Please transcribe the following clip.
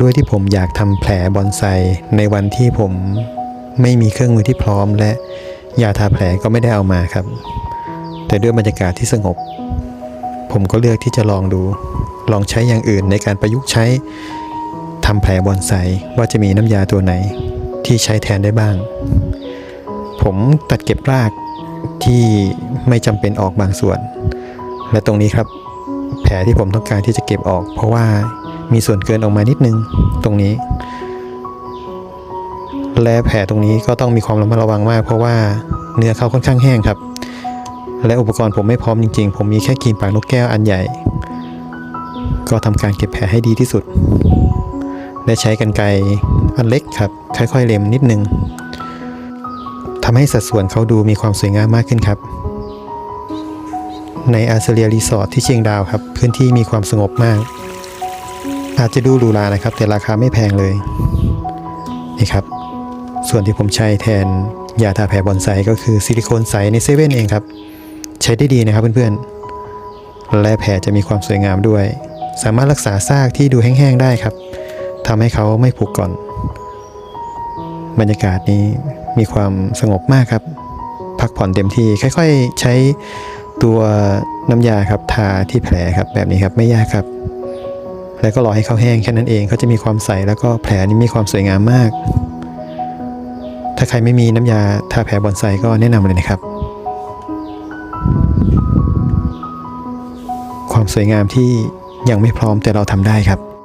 ด้วยที่ผมอยากทำแผลบอนไซในวันที่ผมไม่มีเครื่องมือที่พร้อม และยาทาแผลก็ไม่ได้เอามาครับ แต่ด้วยบรรยากาศที่สงบ ผมก็เลือกที่จะลองดู ลองใช้อย่างอื่นในการประยุกต์ใช้ทำแผลบอนไซว่าจะมีน้ำยาตัวไหนที่ใช้แทนได้บ้าง ผมตัดเก็บรากที่ไม่จำเป็นออกบางส่วน และตรงนี้ครับ แผลที่ผมต้องการที่จะเก็บออก เพราะว่า มีส่วนเกินออกมานิดนึงตรงนี้ และแผลตรงนี้ก็ต้องมีความระมัดระวังมาก เพราะว่าเนื้อเขาค่อนข้างแห้งครับ และอุปกรณ์ผมไม่พร้อมจริงๆ ผมมีแค่ครีมปากนกแก้วอันใหญ่ ก็ทำการเก็บแผลให้ดีที่สุด และใช้กันไกรอันเล็กครับ ค่อยๆเล็มนิดนึงทำให้สัดส่วนเขาดูมีความสวยงามมากขึ้นครับ ในอาเซเรียรีสอร์ทที่เชียงดาวครับ พื้นที่มีความสงบมาก อาจจะดูหรูหรานะครับ แต่ราคาไม่แพงเลยนี่ครับ ส่วนที่ผมใช้แทนยาทาแผลบอนไซก็คือซิลิโคนใสในเซเว่นเองครับ ใช้ได้ดีนะครับเพื่อนๆ และแผลจะมีความสวยงามด้วย สามารถรักษาซากที่ดูแห้งๆได้ครับทำให้เขาไม่ผุก่อน บรรยากาศนี้มีความสงบมากครับ พักผ่อนเต็มที่ค่อย ๆ ใช้ตัวน้ำยาครับทาที่แผลครับแบบนี้ครับไม่ยากครับ แล้วก็รอให้เขาแห้งแค่นั้นเองเขาจะมีความใสแล้วก็แผลนี้มีความสวยงามมาก ถ้าใครไม่มีน้ำยาทาแผลบอนไซก็แนะนำเลยนะครับ ความสวยงามที่ยังไม่พร้อมแต่เราทำได้ครับ